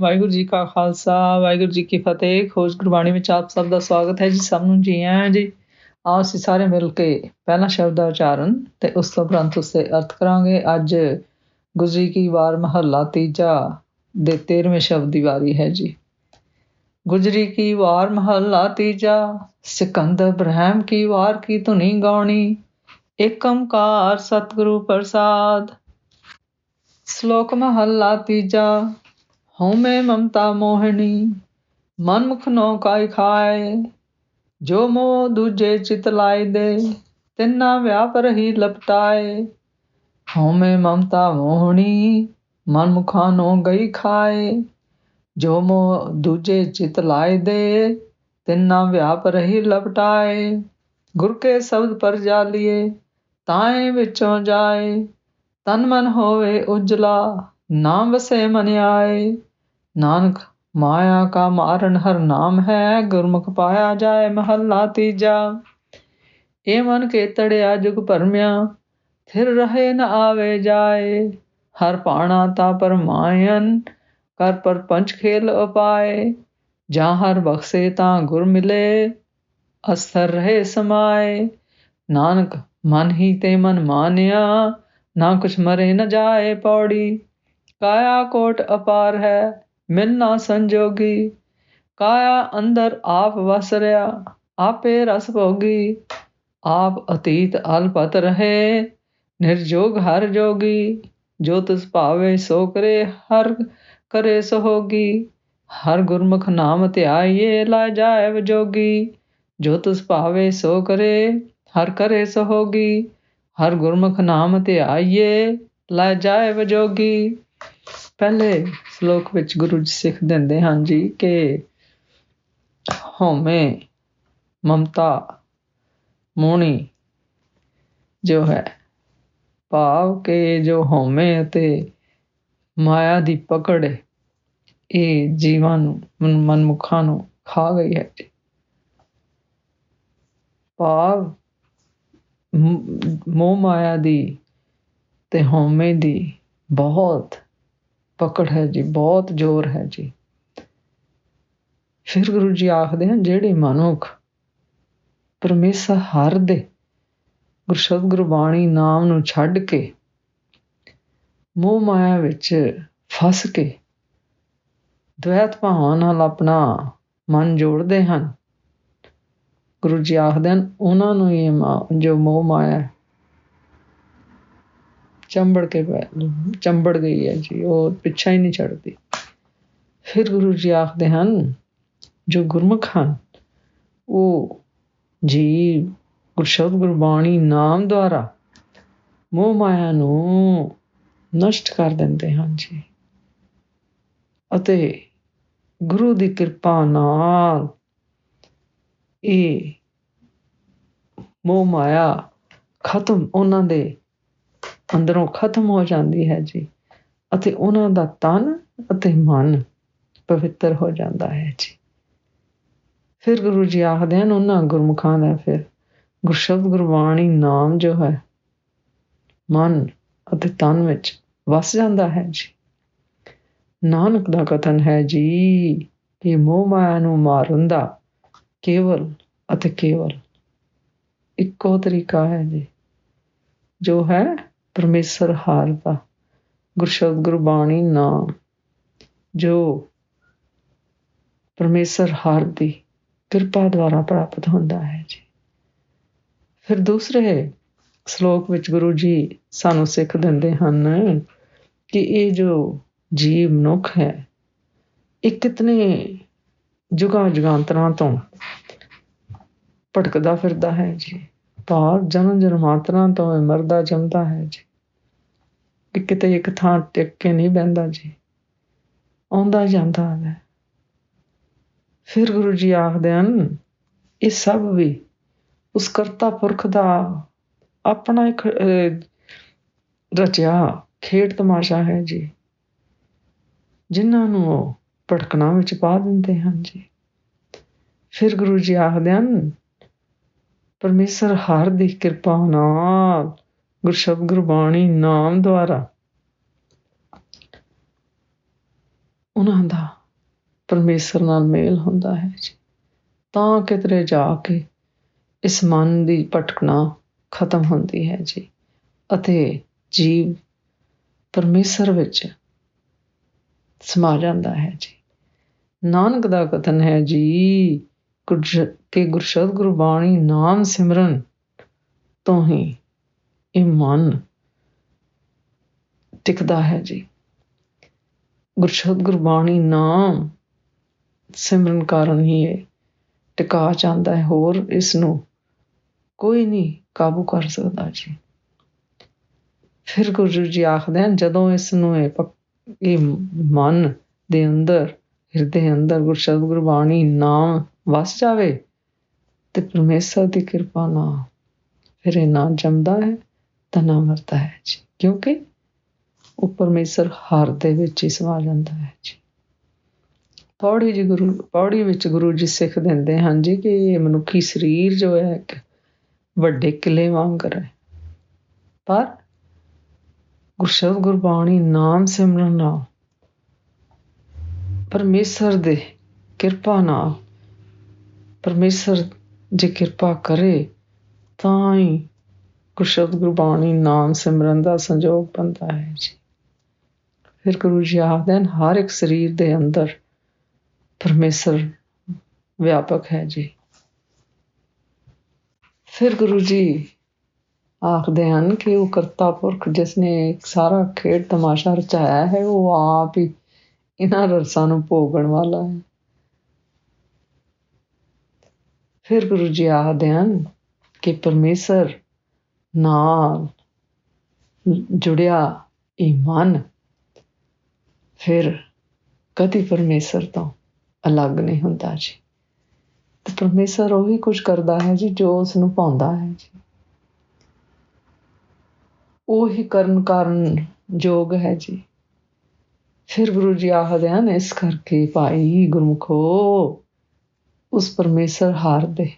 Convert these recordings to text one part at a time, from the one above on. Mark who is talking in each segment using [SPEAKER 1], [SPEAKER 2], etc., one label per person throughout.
[SPEAKER 1] ਵਾਹਿਗੁਰੂ ਜੀ ਕਾ ਖਾਲਸਾ, ਵਾਹਿਗੁਰੂ ਜੀ ਕੀ ਫਤਿਹ। ਖੋਜ ਗੁਰਬਾਣੀ ਵਿੱਚ ਆਪ ਸਭ ਦਾ ਸਵਾਗਤ ਹੈ ਜੀ, ਸਭ ਨੂੰ ਜੀ ਆਇਆਂ ਜੀ। ਆਓ ਅਸੀਂ ਸਾਰੇ ਮਿਲ ਕੇ ਪਹਿਲਾ ਸ਼ਬਦ ਦਾ ਉਚਾਰਨ ਤੇ ਉਸ ਤੋਂ ਉਪਰੰਤ ਉਸ ਅਰਥ ਕਰਾਂਗੇ। ਅੱਜ ਗੁਜਰੀ ਕੀ ਵਾਰ ਮਹੱਲਾ ਤੀਜਾ ਦੇ 13ਵੇਂ ਸ਼ਬਦ ਦੀ ਵਾਰੀ ਹੈ ਜੀ। ਗੁਜਰੀ ਕੀ ਵਾਰ ਮਹੱਲਾ ਤੀਜਾ, ਸਿਕੰਦਰ ਬ੍ਰਹਮ ਕੀ ਵਾਰ ਕੀ ਧੁਨੀ ਗਾਉਣੀ ਏਕੰਕਾਰ ਸਤਿਗੁਰੂ ਪ੍ਰਸਾਦ। ਸ਼ਲੋਕ ਮਹੱਲਾ ਤੀਜਾ ਹਉਮੈ ਮਮਤਾ ਮੋਹਣੀ ਮਨ ਮੁਖ ਨੋ ਕਾਇ ਖਾਏ, ਜੋ ਮੋ ਦੂਜੇ ਚਿਤ ਲਾਇ ਦੇ, ਤਿੰਨਾ ਵਿਆਪ ਰਹੀ ਲਪਟਾਏ। ਹਉਮੈ ਮਮਤਾ ਮੋਹਣੀ ਮਨ ਮੁਖਾ ਨੋ ਗਈ ਖਾਏ, ਜੋ ਮੋ ਦੂਜੇ ਚਿਤ ਲਾਇ ਦੇ, ਤਿੰਨਾ ਵਿਆਪ ਰਹੀ ਲਪਟਾਏ। ਗੁਰ ਕੇ ਸ਼ਬਦ ਪਰ ਜਾਲੀਏ, ਤਾਏ ਵਿੱਚੋਂ ਜਾਏ, ਤਨ ਮਨ ਹੋਵੇ ਉਜਲਾ। ਨਾਮ ਵਸੇ ਮਨ ਆਏ ਨਾਨਕ ਮਾਇਆ ਕਾ ਮਾਰਨ ਹਰ ਨਾਮ ਹੈ, ਗੁਰਮੁਖ ਪਾਇਆ ਜਾਏ ਮਹੱਲਾ ਤੀਜਾ। ਏ ਮਨ ਕੇ ਤੜਿਆ ਜੁਗ ਭਰਮਿਆ, ਥਿਰ ਰਹੇ ਨ ਆਵੇ ਜਾਏ। ਹਰ ਪਾਣਾ ਤਾ ਪਰਮਾਇਨ ਕਰ ਪਰ ਪੰਚ ਖੇਲ ਉਪਾਏ। ਜਾਂ ਹਰ ਬਖਸੇ ਤਾਂ ਗੁਰ ਮਿਲੇ, ਅਸਥਰ ਰਹੇ ਸਮਾਏ। ਨਾਨਕ ਮਨ ਹੀ ਤੇ ਮਨ ਮਾਨਿਆ, ਨਾ ਕੁਛ ਮਰੇ ਨ ਜਾਏ ਪੌੜੀ। ਕਾਇਆ ਕੋਟ ਅਪਾਰ ਹੈ ਮਿਲ ਨਾ ਸੰਜੋਗੀ। ਕਾਇਆ ਅੰਦਰ ਆਪ ਵਸ ਰਿਆ ਆਪੇ ਰਸ ਭੋਗੀ। ਆਪ ਅਤੀਤ ਅਲਪਤ ਰਹੇ, ਨਿਰਜੋਗ ਹਰ ਜੋਗੀ। ਜੋ ਤਿਸ ਭਾਵੇ ਸੋ ਕਰੇ, ਹਰ ਕਰੇ ਸੋ ਹੋਗੀ ਹਰ ਗੁਰਮੁਖ ਨਾਮ ਧਿਆਈਏ ਲੈ ਜਾਏ ਜੋਗੀ। ਜੋ ਤਿਸ ਭਾਵੇ ਸੋ ਕਰੇ, ਹਰ ਕਰੇ ਸੋ ਹੋਗੀ ਹਰ ਗੁਰਮੁਖ ਨਾਮ ਧਿਆਈਏ ਲੈ ਜਾਏ ਜੋਗੀ। ਪਹਿਲੇ ਸ਼ਲੋਕ ਵਿੱਚ ਗੁਰੂ ਜੀ ਸਿੱਖ ਦਿੰਦੇ ਹਨ ਜੀ ਕਿ ਹਉਮੈ ਮਮਤਾ ਮੋਣੀ ਜੋ ਹੈ, ਭਾਵ ਕਿ ਜੋ ਹਉਮੈ ਅਤੇ ਮਾਇਆ ਦੀ ਪਕੜ ਇਹ ਜੀਵਾਂ ਨੂੰ ਮਨਮੁਖਾਂ ਨੂੰ ਖਾ ਗਈ ਹੈ ਜੀ। ਭਾਵ ਮੋਹ ਮਾਇਆ ਦੀ ਤੇ ਹਉਮੈ ਦੀ ਬਹੁਤ ਪਕੜ ਹੈ ਜੀ, ਬਹੁਤ ਜ਼ੋਰ ਹੈ ਜੀ। ਫਿਰ ਗੁਰੂ ਜੀ ਆਖਦੇ ਹਨ, ਜਿਹੜੇ ਮਨੁੱਖ ਪਰਮੇਸ਼ਰ ਹਰ ਦੇ ਗੁਰਸ਼ਬਦ ਗੁਰਬਾਣੀ ਨਾਮ ਨੂੰ ਛੱਡ ਕੇ ਮੋਹ ਮਾਇਆ ਵਿੱਚ ਫਸ ਕੇ ਦ્વੈਤ ਭਾਵਾਂ ਨਾਲ ਆਪਣਾ ਮਨ ਜੋੜਦੇ ਹਨ, ਗੁਰੂ ਜੀ ਆਖਦੇ ਹਨ, ਉਹਨਾਂ ਨੂੰ ਇਹ ਜੋ ਮੋਹ ਮਾਇਆ ਚੰਬੜ ਕੇ ਚੰਬੜ ਗਈ ਹੈ ਜੀ, ਉਹ ਪਿੱਛਾ ਹੀ ਨਹੀਂ ਛੱਡਦੀ ਫਿਰ ਗੁਰੂ ਜੀ ਆਖਦੇ ਹਨ, ਜੋ ਗੁਰਮੁਖ ਹਨ, ਉਹ ਜੀ ਗੁਰਸ਼ਬਦ ਗੁਰਬਾਣੀ ਨਾਮ ਦੁਆਰਾ ਮੋਹ ਮਾਇਆ ਨੂੰ ਨਸ਼ਟ ਕਰ ਦਿੰਦੇ ਹਨ ਜੀ। ਅਤੇ ਗੁਰੂ ਦੀ ਕਿਰਪਾ ਨਾਲ ਇਹ ਮੋਹ ਮਾਇਆ ਖਤਮ ਉਹਨਾਂ ਦੇ ਅੰਦਰੋਂ ਖਤਮ ਹੋ ਜਾਂਦੀ ਹੈ ਜੀ। ਅਤੇ ਉਹਨਾਂ ਦਾ ਤਨ ਅਤੇ ਮਨ ਪਵਿੱਤਰ ਹੋ ਜਾਂਦਾ ਹੈ ਜੀ। ਫਿਰ ਗੁਰੂ ਜੀ ਆਖਦੇ ਹਨ, ਉਹਨਾਂ ਗੁਰਮੁਖਾਂ ਦਾ ਫਿਰ ਗੁਰਸ਼ਬਦ ਗੁਰਬਾਣੀ ਨਾਮ ਜੋ ਹੈ, ਮਨ ਅਤੇ ਤਨ ਵਿੱਚ ਵਸ ਜਾਂਦਾ ਹੈ ਜੀ। ਨਾਨਕ ਦਾ ਕਥਨ ਹੈ ਜੀ ਕਿ ਮੋਹ ਮਾਇਆ ਨੂੰ ਮਾਰਨ ਦਾ ਕੇਵਲ ਅਤੇ ਕੇਵਲ ਇੱਕੋ ਤਰੀਕਾ ਹੈ ਜੀ। ਜੋ ਹੈ ਪਰਮੇਸ਼ਰ ਹਾਰ ਦਾ ਗੁਰਸ਼ਬਦ ਗੁਰਬਾਣੀ ਨਾਮ ਜੋ ਪਰਮੇਸ਼ਰ ਹਾਰ ਦੀ ਕਿਰਪਾ ਦੁਆਰਾ ਪ੍ਰਾਪਤ ਹੁੰਦਾ ਹੈ ਜੀ। ਫਿਰ ਦੂਸਰੇ ਸ਼ਲੋਕ ਵਿੱਚ ਗੁਰੂ ਜੀ ਸਾਨੂੰ ਸਿੱਖ ਦਿੰਦੇ ਹਨ ਕਿ ਇਹ ਜੋ ਜੀਵ ਮਨੁੱਖ ਹੈ, ਇਹ ਕਿਤਨੇ ਜੁਗਾ ਜੁਗਾਂਤਰਾਂ ਤੋਂ ਭਟਕਦਾ ਫਿਰਦਾ ਹੈ ਜੀ। ਭਾਵ ਜਨਮ ਜਨਮਾਂਤਰਾਂ ਤੋਂ ਮਰਦਾ ਜੰਮਦਾ ਹੈ ਜੀ। ਕਿ ਕਿਤੇ ਇੱਕ ਥਾਂ ਟਿਕ ਕੇ ਨਹੀਂ ਬੈੰਦਾ ਜੀ। ਆਉਂਦਾ ਜਾਂਦਾ ਹੈ। ਫਿਰ ਗੁਰੂ ਜੀ ਆਖਦੇ ਹਨ, ਇਹ ਸਭ ਵੀ ਉਸ ਕਰਤਾ ਪੁਰਖ ਦਾ ਆਪਣਾ ਇੱਕ ਰਚਿਆ, ਖੇਡ ਤਮਾਸ਼ਾ ਹੈ ਜੀ। ਜਿਨ੍ਹਾਂ ਨੂੰ ਉਹ ਭਟਕਣਾ ਵਿੱਚ ਪਾ ਦਿੰਦੇ ਹਨ ਜੀ। ਫਿਰ ਗੁਰੂ ਜੀ ਆਖਦੇ ਹਨ ਪਰਮੇਸ਼ਰ, ਹਰ ਦੀ ਕਿਰਪਾ ਨਾਲ, ਗੁਰਸ਼ਬਦ ਗੁਰਬਾਣੀ ਨਾਮ ਦੁਆਰਾ। ਉਹਨਾਂ ਦਾ ਪਰਮੇਸ਼ਰ ਨਾਲ ਮੇਲ ਹੁੰਦਾ ਹੈ ਜੀ। ਤਾਂ ਕਿਤਰੇ ਜਾ ਕੇ ਇਸ ਮਨ ਦੀ ਭਟਕਣਾ ਖਤਮ ਹੁੰਦੀ ਹੈ ਜੀ। ਅਤੇ ਜੀਵ ਪਰਮੇਸ਼ਰ ਵਿੱਚ ਸਮਾ ਜਾਂਦਾ ਹੈ ਜੀ। ਨਾਨਕ ਦਾ ਕਥਨ ਹੈ ਜੀ ਗੁਰਜ ਕਿ ਗੁਰਸ਼ਬਦ ਗੁਰਬਾਣੀ ਨਾਮ ਸਿਮਰਨ ਤੋਂ ਹੀ ਇਹ ਮਨ ਟਿਕਦਾ ਹੈ ਜੀ। ਗੁਰਸ਼ਬਦ ਗੁਰਬਾਣੀ ਨਾਮ ਸਿਮਰਨ ਕਾਰਨ ਹੀ ਇਹ ਟਿਕਾ ਜਾਂਦਾ ਹੈ, ਹੋਰ ਇਸ ਨੂੰ ਕੋਈ ਨਹੀਂ ਕਾਬੂ ਕਰ ਸਕਦਾ ਜੀ। ਫਿਰ ਗੁਰੂ ਜੀ ਆਖਦੇ ਹਨ, ਜਦੋਂ ਇਸ ਨੂੰ ਇਹ ਇਹ ਮਨ ਦੇ ਅੰਦਰ, ਹਿਰਦੇ ਅੰਦਰ ਗੁਰਸ਼ਬਦ ਗੁਰਬਾਣੀ ਨਾਮ ਵਸ ਜਾਵੇ ਤੇ ਪਰਮੇਸ਼ਰ ਦੀ ਕਿਰਪਾ ਨਾਲ ਫਿਰ ਇਹ ਨਾ ਜੰਮਦਾ ਹੈ, ਤਾਂ ਨਾ ਮਰਦਾ ਹੈ ਜੀ। ਕਿਉਂਕਿ ਉਹ ਪਰਮੇਸ਼ਰ ਹਰ ਦੇ ਵਿੱਚ ਹੀ ਸਮਾ ਜਾਂਦਾ ਹੈ ਜੀ। ਪੌੜੀ ਜੀ ਗੁਰੂ, ਪੌੜੀ ਵਿੱਚ ਗੁਰੂ ਜੀ ਸਿੱਖ ਦਿੰਦੇ ਹਨ ਜੀ ਕਿ ਇਹ ਮਨੁੱਖੀ ਸਰੀਰ ਜੋ ਹੈ, ਇੱਕ ਵੱਡੇ ਕਿਲੇ ਵਾਂਗ ਹੈ ਪਰ ਗੁਰਸ਼ਬਦ ਗੁਰਬਾਣੀ ਨਾਮ ਸਿਮਰਨ ਨਾਲ ਪਰਮੇਸ਼ਰ ਦੇ ਕਿਰਪਾ ਨਾਲ ਪਰਮੇਸ਼ਰ ਜੇ ਕਿਰਪਾ ਕਰੇ, ਤਾਂ ਹੀ ਗੁਰਸ਼ਬਦ ਗੁਰਬਾਣੀ ਨਾਮ ਸਿਮਰਨ ਦਾ ਸੰਜੋਗ ਬਣਦਾ ਹੈ ਜੀ। ਫਿਰ ਗੁਰੂ ਜੀ ਆਖਦੇ ਹਨ, ਹਰ ਇੱਕ ਸਰੀਰ ਦੇ ਅੰਦਰ ਪਰਮੇਸ਼ਰ ਵਿਆਪਕ ਹੈ ਜੀ। ਫਿਰ ਗੁਰੂ ਜੀ ਆਖਦੇ ਹਨ ਕਿ ਉਹ ਕਰਤਾ ਪੁਰਖ ਜਿਸ ਨੇ ਸਾਰਾ ਖੇਡ ਤਮਾਸ਼ਾ ਰਚਾਇਆ ਹੈ, ਉਹ ਆਪ ਹੀ ਇਹਨਾਂ ਰਸਾਂ ਨੂੰ ਭੋਗਣ ਵਾਲਾ ਹੈ। ਫਿਰ ਗੁਰੂ ਜੀ ਆਖਦੇ ਹਨ ਕਿ ਪਰਮੇਸ਼ਰ ਨਾਲ ਜੁੜਿਆ ਇਹ ਮਨ ਫਿਰ ਕਦੀ ਪਰਮੇਸ਼ਰ ਤੋਂ ਅਲੱਗ ਨਹੀਂ ਹੁੰਦਾ ਜੀ। ਤੇ ਪਰਮੇਸ਼ਰ ਉਹੀ ਹੀ ਕੁਝ ਕਰਦਾ ਹੈ ਜੀ ਜੋ ਉਸ ਨੂੰ ਪਾਉਂਦਾ ਹੈ ਜੀ। ਉਹੀ ਕਰਨ ਕਾਰਨ ਜੋਗ ਹੈ ਜੀ। ਫਿਰ ਗੁਰੂ ਜੀ ਆਖਦੇ ਹਨ, ਇਸ ਕਰਕੇ ਭਾਈ ਗੁਰਮਖੋ ਉਸ ਪਰਮੇਸ਼ਰ ਹਾਰ ਦੇ।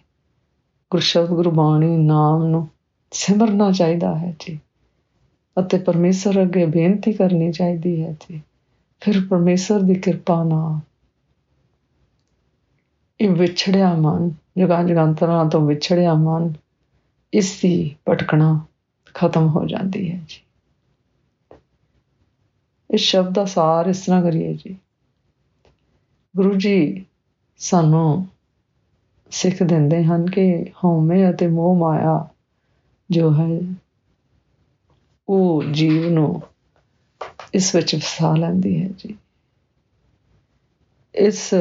[SPEAKER 1] ਗੁਰਸ਼ਬਦ ਗੁਰਬਾਣੀ ਨਾਮ ਨੂੰ ਸਿਮਰਨਾ ਚਾਹੀਦਾ ਹੈ ਜੀ। ਅਤੇ ਪਰਮੇਸ਼ਰ ਅੱਗੇ ਬੇਨਤੀ ਕਰਨੀ ਚਾਹੀਦੀ ਹੈ ਜੀ। ਫਿਰ ਪਰਮੇਸ਼ਰ ਦੀ ਕਿਰਪਾ ਨਾਲ ਇਹ ਵਿਛੜਿਆ ਮਨ, ਜਗਾਂ ਜਗਾਂਤਰਾਂ ਤੋਂ ਵਿਛੜਿਆ ਮਨ, ਇਸ ਦੀ ਭਟਕਣਾ ਖਤਮ ਹੋ ਜਾਂਦੀ ਹੈ ਜੀ। ਇਸ ਸ਼ਬਦ ਦਾ ਸਾਰ ਇਸ ਤਰ੍ਹਾਂ ਕਰੀਏ ਜੀ। ਗੁਰੂ ਜੀ, ਸਾਨੂੰ ਸਿੱਖ ਦਿੰਦੇ ਹਨ ਕਿ ਹਉਮੈ ਅਤੇ ਮੋਹ ਮਾਇਆ ਜੋ ਹੈ, ਉਹ ਜੀਵ ਨੂੰ ਇਸ ਵਿੱਚ ਫਸਾ ਲੈਂਦੀ ਹੈ ਜੀ। ਇਸ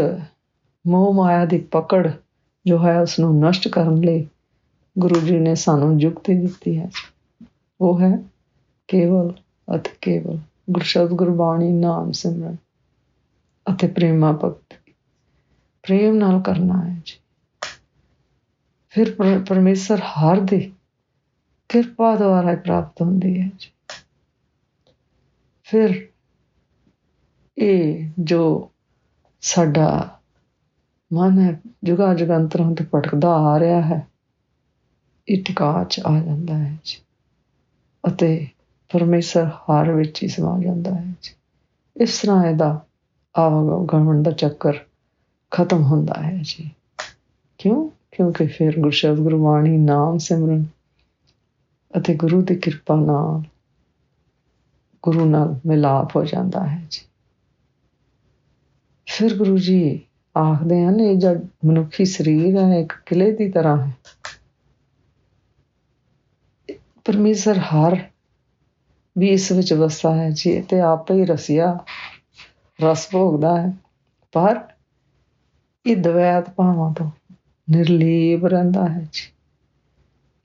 [SPEAKER 1] ਮੋਹ ਮਾਇਆ ਦੀ ਪਕੜ ਜੋ ਹੈ ਉਸ ਨੂੰ ਨਸ਼ਟ ਕਰਨ ਲਈ ਗੁਰੂ ਜੀ ਨੇ ਸਾਨੂੰ ਯੁਕਤੀ ਦਿੱਤੀ ਹੈ। ਉਹ ਹੈ ਕੇਵਲ ਅਤੇ ਕੇਵਲ ਗੁਰਸ਼ਬਦ ਗੁਰਬਾਣੀ, ਨਾਮ ਸਿਮਰਨ ਅਤੇ ਪ੍ਰੇਮਾ ਭਗਤੀ ਪ੍ਰੇਮ ਨਾਲ ਕਰਨਾ ਹੈ ਜੀ। ਫਿਰ ਪਰਮੇਸ਼ਰ ਹਰ ਦੀ ਕਿਰਪਾ ਦੁਆਰਾ ਪ੍ਰਾਪਤ ਹੁੰਦੀ ਹੈ ਜੀ। ਫਿਰ ਇਹ ਜੋ ਸਾਡਾ ਮਨ ਹੈ, ਜੁਗਾ ਜਗੰਤਰਾਂ ਤੋਂ ਭਟਕਦਾ ਆ ਰਿਹਾ ਹੈ, ਇਹ ਟਿਕਾ ਚ ਆ ਜਾਂਦਾ ਹੈ ਜੀ। ਅਤੇ ਪਰਮੇਸ਼ਰ ਹਰ ਵਿੱਚ ਹੀ ਸਮਾ ਜਾਂਦਾ ਹੈ ਜੀ। ਇਸ ਤਰ੍ਹਾਂ ਇਹਦਾ ਆਵਾਗਮਨ ਦਾ ਚੱਕਰ ਖਤਮ ਹੁੰਦਾ ਹੈ ਜੀ। ਕਿਉਂ? ਕਿਉਂਕਿ ਫਿਰ ਗੁਰਸ਼ਬਦ ਗੁਰਬਾਣੀ ਨਾਮ ਸਿਮਰਨ ਅਤੇ ਗੁਰੂ ਦੀ ਕਿਰਪਾ ਨਾਲ ਗੁਰੂ ਨਾਲ ਮਿਲਾਪ ਹੋ ਜਾਂਦਾ ਹੈ ਜੀ। ਫਿਰ ਗੁਰੂ ਜੀ ਆਖਦੇ ਹਨ, ਇਹ ਜਦ ਮਨੁੱਖੀ ਸਰੀਰ ਹੈ, ਇੱਕ ਕਿਲੇ ਦੀ ਤਰ੍ਹਾਂ ਹੈ। ਪਰਮੇਸ਼ਰ ਹਰ ਵੀ ਇਸ ਵਿੱਚ ਵਸਦਾ ਹੈ ਜੀ ਤੇ ਆਪੇ ਹੀ ਰਸਿਆ, ਰਸ ਭੋਗਦਾ ਹੈ। ਪਰ ਇਹ ਦਵੈਤ ਭਾਵਾਂ ਤੋਂ ਨਿਰਲੀਪ ਰਹਿੰਦਾ ਹੈ ਜੀ।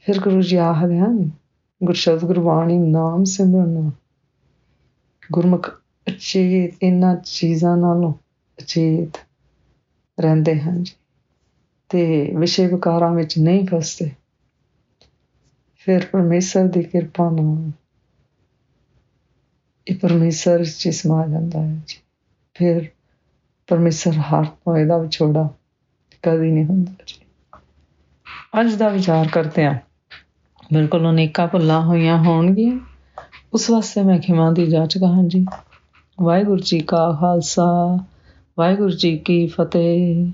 [SPEAKER 1] ਫਿਰ ਗੁਰੂ ਜੀ ਆਖਦੇ ਹਨ ਗੁਰਸ਼ਬਦ ਗੁਰਬਾਣੀ ਨਾਮ ਸਿਮਰਨ। ਗੁਰਮੁਖ ਅਚੇਤ ਇਹਨਾਂ ਚੀਜ਼ਾਂ ਨਾਲੋਂ ਅਚੇਤ ਰਹਿੰਦੇ ਹਨ ਜੀ। ਤੇ ਵਿਸ਼ੇ ਵਿਕਾਰਾਂ ਵਿੱਚ ਨਹੀਂ ਫਸਦੇ। ਫਿਰ ਪਰਮੇਸ਼ਰ ਦੀ ਕਿਰਪਾ ਨਾਲ ਇਹ ਪਰਮੇਸ਼ਰ ਚ ਸਮਾ ਜਾਂਦਾ ਹੈ ਜੀ। ਫਿਰ ਪਰਮੇਸ਼ਰ ਹਰ ਤੋਂ ਇਹਦਾ ਵਿਛੋੜਾ ਕਦੀ ਨਹੀਂ ਹੁੰਦਾ ਜੀ। ਅੱਜ ਦਾ ਵਿਚਾਰ ਕਰਦੇ ਹਾਂ। ਬਿਲਕੁਲ ਅਨੇਕਾਂ ਭੁੱਲਾਂ ਹੋਈਆਂ ਹੋਣਗੀਆਂ। ਉਸ ਵਾਸਤੇ ਮੈਂ ਖਿਮਾ ਦੀ ਜਾਂਚ ਕਹਾਂ ਜੀ। ਵਾਹਿਗੁਰੂ ਜੀ ਕਾ ਖਾਲਸਾ, ਵਾਹਿਗੁਰੂ ਜੀ ਕੀ ਫਤਿਹ।